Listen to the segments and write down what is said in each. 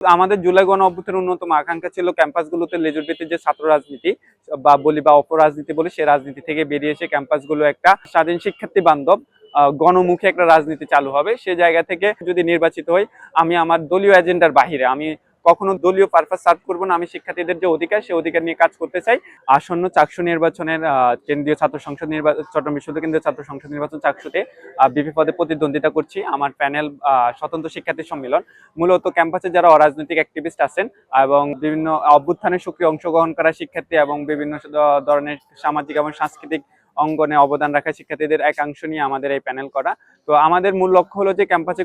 আমাদের জুলাই গণ অভ্যুত্থানের অন্যতম আকাঙ্ক্ষা ছিল ক্যাম্পাসগুলোতে লেজুর ভিত্তিক যে ছাত্র রাজনীতি, বা বলি বা অপরাজনীতি বলি সে রাজনীতি থেকে বেরিয়ে এসে ক্যাম্পাসগুলো একটা স্বাধীন শিক্ষার্থী বান্ধব গণমুখী একটা রাজনীতি চালু হবে। সে জায়গা থেকে যদি নির্বাচিত হই, আমি আমার দলীয় এজেন্ডার বাহিরে, আমি কখনো দলীয় পারপাস সার্ভ করব না, আমি শিক্ষার্থীদের যে অধিকার সেই অধিকার নিয়ে কাজ করতে চাই। আসন্ন চাকসু নির্বাচনের কেন্দ্রীয় ছাত্র সংসদ নির্বাচন, চট্টগ্রাম বিশ্ববিদ্যালয় কেন্দ্রীয় ছাত্র সংসদ নির্বাচন চাকসুতে বিপি পদে প্রতিদ্বন্দ্বিতা করছি। আমার প্যানেল স্বতন্ত্র শিক্ষার্থী সম্মেলন। মূলত ক্যাম্পাসে যারা অরাজনৈতিক অ্যাক্টিভিস্ট আছেন এবং বিভিন্ন অভ্যুত্থানে সক্রিয় অংশগ্রহণ করা শিক্ষার্থী এবং বিভিন্ন ধরনের সামাজিক এবং সাংস্কৃতিক অঙ্গনে অবদান রাখা শিক্ষার্থীদের একাংশ নিয়ে আমাদের এই প্যানেল করা। তো আমাদের মূল লক্ষ্য হলো যে ক্যাম্পাসে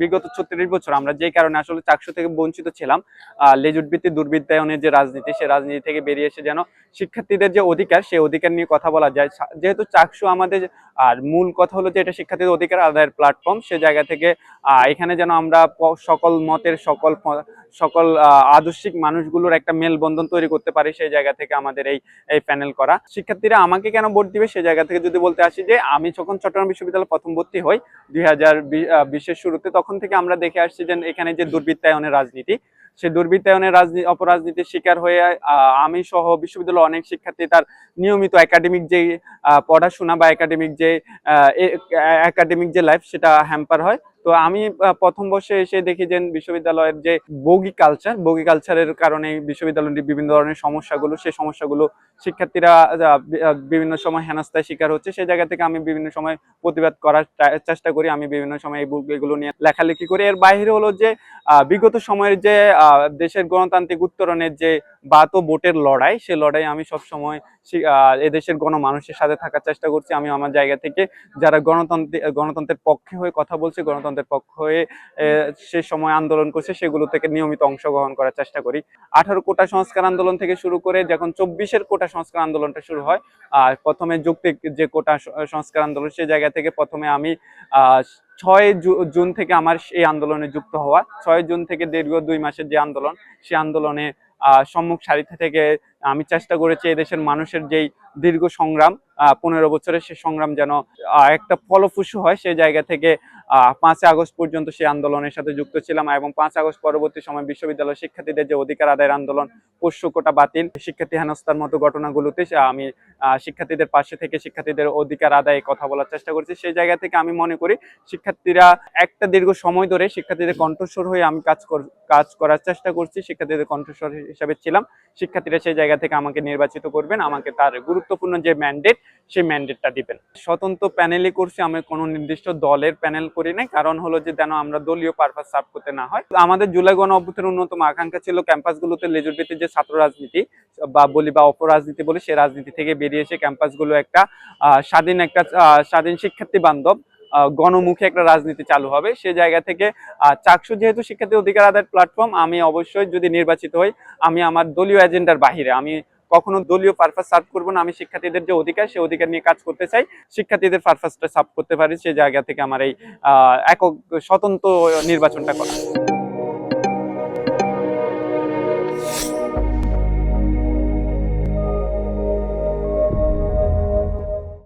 বিগত ছত্রিশ বছর আমরা যে কারণে আসলে চাকসু থেকে বঞ্চিত ছিলাম আহ, লেজুট ভিত্তিক দুর্বৃত্তায়নের যে রাজনীতি সে রাজনীতি থেকে বেরিয়ে এসে যেন শিক্ষার্থীদের যে অধিকার সেই অধিকার নিয়ে কথা বলা যায়। যেহেতু চাকসু আমাদের আর মূল কথা হলো যে এটা শিক্ষার্থীদের অধিকার আদায়ের প্ল্যাটফর্ম সে জায়গা থেকে এখানে যেন আমরা সকল মতের সকল সকল আদর্শিক মানুষগুলোর একটা মেলবন্ধন তৈরি করতে পারি সেই জায়গা থেকে আমাদের এই এই প্যানেল করা। শিক্ষার্থীরা আমাকে কেন ভোট দিবে সেই জায়গা থেকে যদি বলতে আসি যে আমি যখন চট্টগ্রাম বিশ্ববিদ্যালয়ে প্রথম ভর্তি দুই হাজার বিশের শুরুতে তখন থেকে আমরা দেখে আসছি যে এখানে যে দুর্বৃত্তায়নের রাজনীতি, সেই দুর্বৃত্তায়নের রাজনীতি অপরাজনীতির শিকার হয়ে আমি সহ বিশ্ববিদ্যালয়ের অনেক শিক্ষার্থী তার নিয়মিত একাডেমিক যে পড়াশোনা বা একাডেমিক যে একাডেমিক যে লাইফ সেটা হ্যাম্পার হয়। তো আমি প্রথম বর্ষে এসে দেখি যে বিশ্ববিদ্যালয়ের যে বগি কালচার বগি কালচারের কারণে বিশ্ববিদ্যালয়টি বিভিন্ন ধরনের সমস্যাগুলো সেই সমস্যাগুলো শিক্ষার্থীরা বিভিন্ন সময় হেনস্থায় শিকার হচ্ছে। সেই জায়গা থেকে আমি বিভিন্ন সময় প্রতিবাদ করার চেষ্টা করি। আমি বিভিন্ন সময় এই এগুলো নিয়ে লেখালেখি করি। এর বাইরে হলো যে বিগত সময়ের যে দেশের গণতান্ত্রিক উত্তরণের যে বাত ভোটের লড়াই, সে লড়াই আমি সব সময় এদেশের গণমানুষের সাথে থাকার চেষ্টা করছি। আমি আমার জায়গা থেকে যারা গণতন্ত্র গণতন্ত্রের পক্ষে হয়ে কথা বলছে গণতন্ত্রের পক্ষ হয়ে সে সময় আন্দোলন করছে, সেগুলো থেকে নিয়মিত অংশগ্রহণ করার চেষ্টা করি। আঠারো কোটা সংস্কার আন্দোলন থেকে শুরু করে যখন চব্বিশের কোটা সংস্কার আন্দোলনটা শুরু হয়, আর প্রথমে যৌক্তিক যে কোটা সংস্কার আন্দোলন সেই জায়গা থেকে প্রথমে আমি ছয় জুন থেকে আমার এই আন্দোলনে যুক্ত হওয়া, ছয় জুন থেকে দীর্ঘ দুই মাসের যে আন্দোলন সেই আন্দোলনে সম্মুখ সারিতে থেকে আমি চেষ্টা করেছি এদেশের মানুষের যেই দীর্ঘ সংগ্রাম পনেরো বছরের সে সংগ্রাম যেন একটা ফলপ্রসূ হয় সেই জায়গা থেকে পাঁচই আগস্ট পর্যন্ত সেই আন্দোলনের সাথে যুক্ত ছিলাম এবং পাঁচ আগস্ট পরবর্তী সময় বিশ্ববিদ্যালয় শিক্ষার্থীদের যে অধিকার আদায়ের আন্দোলন, পোষ্য কোটা বাতিল, শিক্ষার্থী হেনস্থার মতো ঘটনাগুলোতে আমি শিক্ষার্থীদের পাশে থেকে শিক্ষার্থীদের অধিকার আদায়ে কথা বলার চেষ্টা করছি। সেই জায়গা থেকে আমি মনে করি শিক্ষার্থীরা একটা দীর্ঘ সময় ধরে শিক্ষার্থীদের কণ্ঠস্বর হয়ে আমি কাজ কাজ করার চেষ্টা করছি, শিক্ষার্থীদের কণ্ঠস্বর হিসাবে ছিলাম। শিক্ষার্থীরা সেই জায়গা থেকে আমাকে নির্বাচিত করবেন, আমাকে তার গুরুত্বপূর্ণ যে ম্যান্ডেট সেই ম্যান্ডেটটা দিবেন। স্বতন্ত্র প্যানেলই করছি, আমি কোনো নির্দিষ্ট দলের প্যানেল করি নাই, কারণ হলো যে যেন আমরা দলীয় পারপাস সার্ভ করতে না হয়। আমাদের জুলাই গণ অভ্যুত্থানের অন্যতম আকাঙ্ক্ষা ছিল ক্যাম্পাসগুলোতে লেজুর ভিত্তিক যে ছাত্র রাজনীতি, বা বলি বা অপরাজনীতি বলি, সে রাজনীতি থেকে বেরিয়ে এসে ক্যাম্পাসগুলো একটা স্বাধীন একটা স্বাধীন শিক্ষার্থী বান্ধব গণমুখী একটা রাজনীতি চালু হবে। সে জায়গা থেকে চাকসু যেহেতু শিক্ষার্থী অধিকার আদায়ের প্ল্যাটফর্ম আমি অবশ্যই যদি নির্বাচিত হই, আমি আমার দলীয় এজেন্ডার বাহিরে, আমি কখনো দলীয় পারপাস সার্ভ করব না, আমি শিক্ষার্থীদের যে অধিকার, সে অধিকার নিয়ে কাজ করতে চাই, শিক্ষার্থীদের পারপাসটা সার্ভ করতে পারি, সে জায়গা থেকে আমার এই একক, স্বতন্ত্র নির্বাচনটা করা।